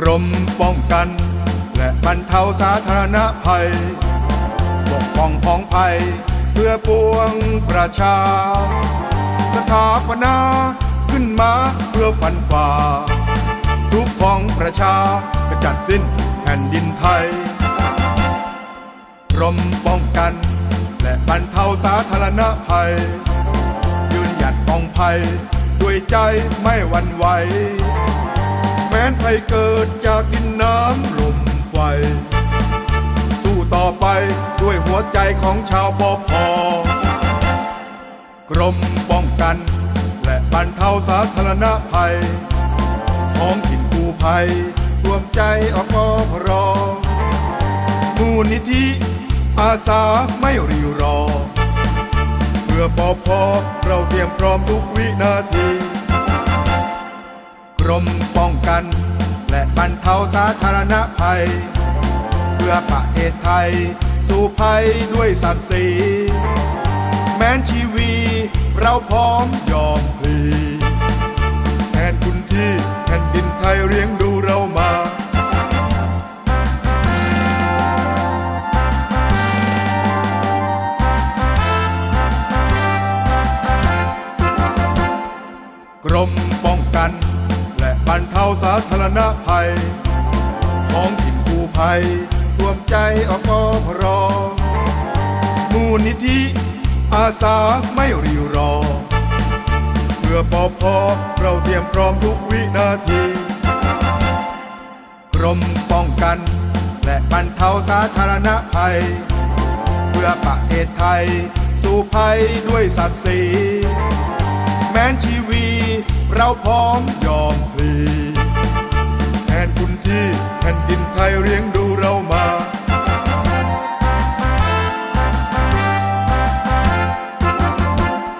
กรมป้องกัน และบรรเทาสาธารณภัยปกป้องพ้องภัย เพื่อปวงประชา สถาปนาขึ้นมาเพื่อฟันฝ่าทุกของประชากระจัดสิ้นแผ่นดินไทยกรมป้องกัน และบรรเทาสาธารณภัย ยืนหยัดป้องภัย ด้วยใจไม่หวั่นไหว นภัยเกิดจากดินน้ำลมไฟ สู้ต่อไปด้วยหัวใจของชาวปอพอกรมป้องกัน และบรรเทาสาธารณภัยท้องถิ่นกู้ภัยรวมใจอปพรมูลนิธิอาสาไม่รีรอ เพื่อปอพอเราเตรียมพร้อมทุกวินาที รมป้องกัน และบรรเทาสาธารณภัย เพื่อประเทศไทย สู่ภัยด้วยศักดิ์ศรีแม้นชีวีเราพร้อมยอมพลีแทนคุณที่แผ่นดินไทยเลี้ยงดูเรามากรมป้องกัน บรรเทาสาธารณภัยท้องถิ่นกู้ภัยรวมใจอปพรอมูลนิธิอาสาไม่รีรอ เพื่อปอพอเราเตรียมพร้อมทุกวินาที กรมป้องกัน และบรรเทาสาธารณภัย เพื่อประเทศไทย สู่ภัยด้วยศักดิ์ศรีแม้นชีวีเราพร้อมยอม